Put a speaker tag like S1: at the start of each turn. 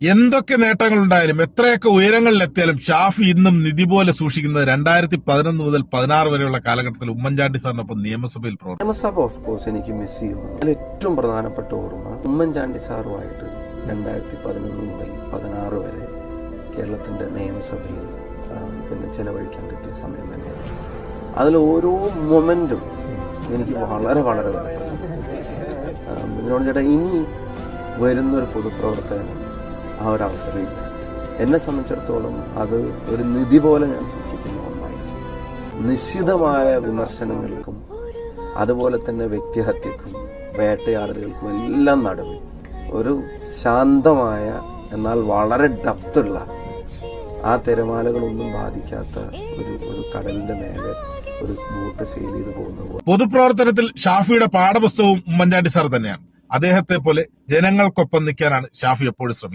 S1: എന്തൊക്കെ നേട്ടങ്ങൾ ഉണ്ടായാലും എത്രയൊക്കെ ഉയരങ്ങളിൽ എത്തിയാലും ഷാഫി ഇന്നും നിധി പോലെ സൂക്ഷിക്കുന്നത് രണ്ടായിരത്തി പതിനൊന്ന് മുതൽ പതിനാറ് വരെയുള്ള കാലഘട്ടത്തിൽ ഉമ്മൻചാണ്ടി സാറിനൊപ്പം നിയമസഭയിൽ
S2: നിയമസഭ ഓഫ് കോഴ്സ് എനിക്ക് മിസ് ചെയ്യുന്നു ഏറ്റവും പ്രധാനപ്പെട്ട ഓർമ്മ ഉമ്മൻചാണ്ടി സാറുമായിട്ട് രണ്ടായിരത്തി പതിനൊന്ന് മുതൽ പതിനാറ് വരെ കേരളത്തിന്റെ നിയമസഭയിൽ പിന്നെ ചെലവഴിക്കാൻ കിട്ടിയ സമയം തന്നെയാണ്. അതിൽ ഓരോ മൊമെന്റും എനിക്ക് വളരെ വളരെ വിലപ്പെട്ടു. ചേട്ടാ ഇനി വരുന്നൊരു പൊതുപ്രവർത്തകന് ആ ഒരു അവസരമില്ല. എന്നെ സംബന്ധിച്ചിടത്തോളം അത് ഒരു നിധി പോലെ ഞാൻ സൂക്ഷിക്കുന്ന ഒന്നായിരിക്കും. നിശ്ചിതമായ വിമർശനങ്ങൾക്കും അതുപോലെ തന്നെ വ്യക്തിഹത്യക്കും വേട്ടയാടലുകൾക്കും എല്ലാം നടുവിൽ ഒരു ശാന്തമായ എന്നാൽ വളരെ ഡപ്തുള്ള ആ തിരമാലകളൊന്നും ബാധിക്കാത്ത ഒരു ഒരു കടലിന്റെ മേലെ ഒരു ബോട്ട് സെയിൽ ചെയ്ത് പോകുന്ന
S1: പൊതുപ്രവർത്തനത്തിൽ ഷാഫിയുടെ പാഠപുസ്തകവും ഉമ്മൻചാണ്ടി സാർ തന്നെയാണ്. അദ്ദേഹത്തെ പോലെ ജനങ്ങൾക്കൊപ്പം നിൽക്കാനാണ് ഷാഫി എപ്പോഴും ശ്രമിക്കുന്നത്.